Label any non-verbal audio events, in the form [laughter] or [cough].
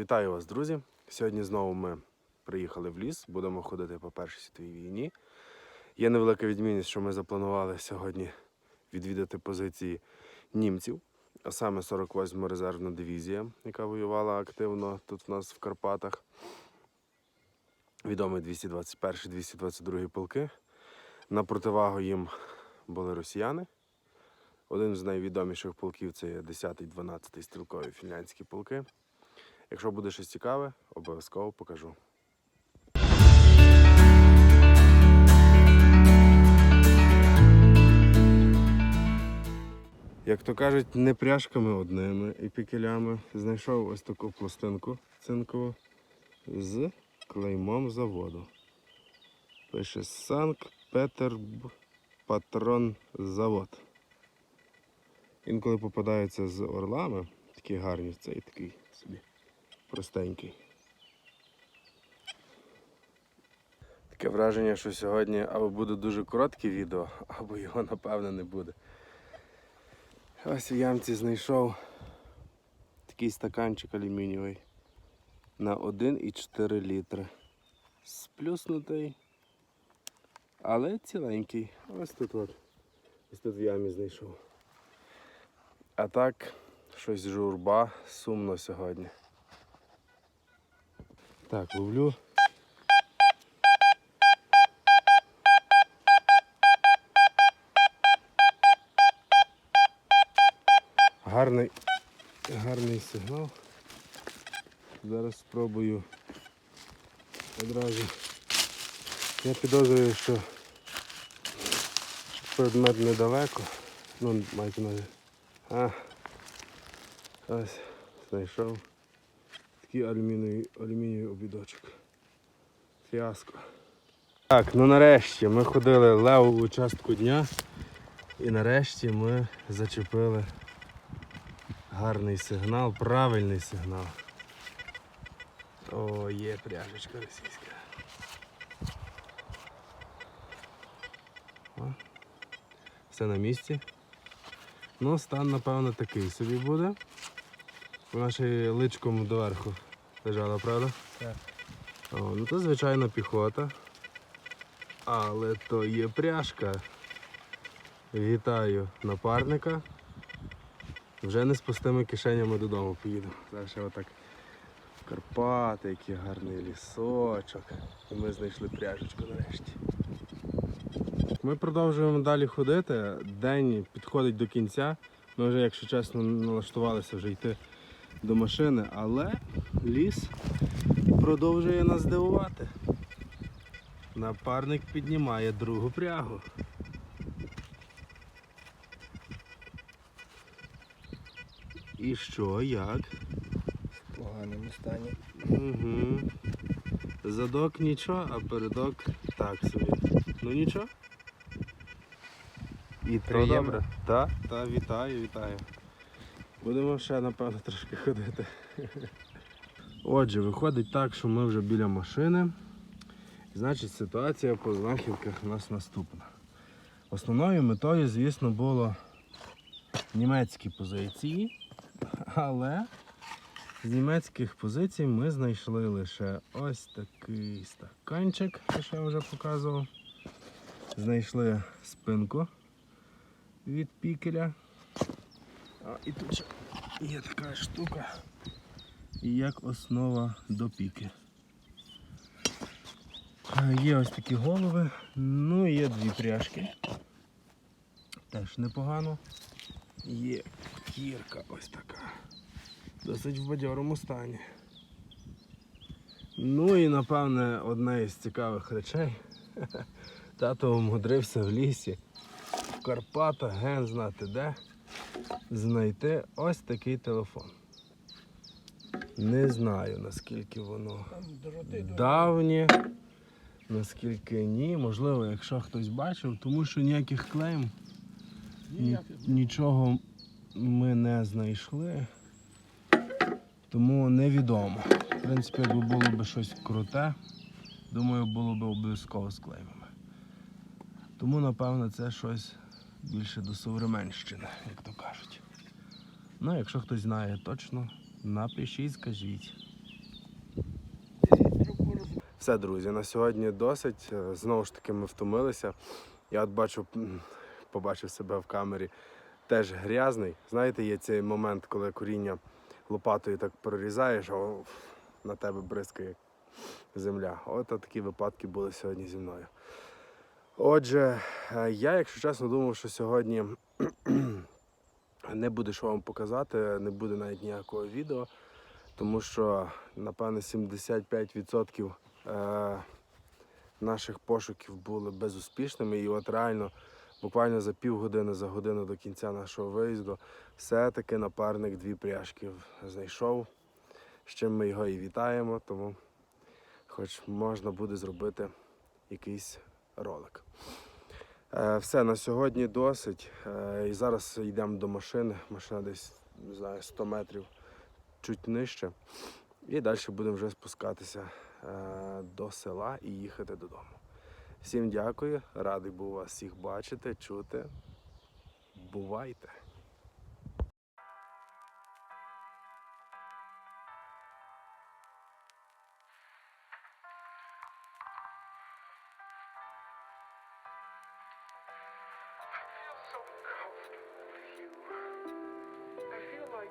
Вітаю вас, друзі! Сьогодні знову ми приїхали в ліс, будемо ходити по Першій світовій війні. Є невелика відмінність, що ми запланували сьогодні відвідати позиції німців, а саме 48 резервна дивізія, яка воювала активно тут в нас в Карпатах. Відомі 221-222 полки. На противагу їм були росіяни. Один з найвідоміших полків це є 10-12 стрілкові фінляндські полки. Якщо буде щось цікаве, обов'язково покажу. Як то кажуть, не пряжками одними і пікелями знайшов ось таку пластинку цинкову з клеймом заводу. Пише Санкт-Петербург Патрон Завод. Інколи попадаються з орлами, такі гарні, цей такий собі простенький. Таке враження, що сьогодні або буде дуже коротке відео, або його напевно не буде. Ось в ямці знайшов такий стаканчик алюмінієвий на 1,4 літри. Сплюснутий, але ціленький. Ось тут от. Ось тут в ямі знайшов. А так, щось журба, сумно сьогодні. Так, ловлю. Гарний, гарний сигнал. Зараз спробую одразу. Я підозрюю, що предмет недалеко. Ну, мається на. А, ось знайшов такий алюмінієвий, алюмінієвий обідочок. Фіаско. Так, ну нарешті ми ходили леву частку дня і нарешті ми зачепили гарний сигнал, правильний сигнал. О, є пряжечка російська. О, все на місці. Ну, стан, напевно, такий собі буде. Вона ще й личком доверху лежала, правда? Так. О, ну то звичайно піхота. Але то є пряжка. Вітаю напарника. Вже не з пустими кишенями додому поїду. Зараз ще отак Карпати, який гарний лісочок. І ми знайшли пряжечку нарешті. Ми продовжуємо далі ходити. День підходить до кінця. Ми вже, якщо чесно, налаштувалися вже йти до машини, але ліс продовжує нас дивувати. Напарник піднімає другу прягу. І що, як? в поганому стані. Угу. Задок нічого, а передок так собі. Ну нічого. І то добре. Так, та, вітаю, вітаю. Будемо ще, напевно, трошки ходити. Отже, виходить так, що ми вже біля машини. Значить, ситуація по знахідках у нас наступна. Основною метою, звісно, було німецькі позиції, але з німецьких позицій ми знайшли лише ось такий стаканчик, що я вже показував. Знайшли спинку від пікеля. І тут є така штука, як основа до піки. Є ось такі голови, ну і є дві пряжки. Теж непогано. Є кірка ось така. Досить в бадьорому стані. Ну і напевне одна із цікавих речей. [laughs] Тато умудрився в лісі, в Карпатах, ген знати де, знайти ось такий телефон. Не знаю наскільки воно давнє, наскільки ні. Можливо, якщо хтось бачив, тому що ніяких клейм, ні, нічого ми не знайшли. Тому невідомо. В принципі, якби було б щось круте, думаю, було б обов'язково з клеймами. Тому, напевно, це щось більше до современщини, як то кажуть. Ну, якщо хтось знає точно, напишіть, скажіть. Все, друзі, на сьогодні досить. Е, Знову ж таки, ми втомилися. Я от бачу, побачив себе в камері теж грязний. Знаєте, є цей момент, коли коріння лопатою так прорізаєш, а на тебе бризкає земля. От такі випадки були сьогодні зі мною. Отже, е, я, якщо чесно, думав, що сьогодні не буде що вам показати, не буде навіть ніякого відео, тому що, напевно, 75% е, наших пошуків були безуспішними. І от реально, буквально за півгодини, за годину до кінця нашого виїзду, все-таки напарник дві пряжки знайшов. З чим ми його і вітаємо, тому хоч можна буде зробити якийсь ролик. Е, Все, на сьогодні досить. Е, І зараз йдемо до машини. Машина десь, не знаю, 100 метрів чуть нижче. І далі будемо вже спускатися е, до села і їхати додому. Всім дякую, радий був вас всіх бачити, чути. Бувайте! So comfortable with you. I feel like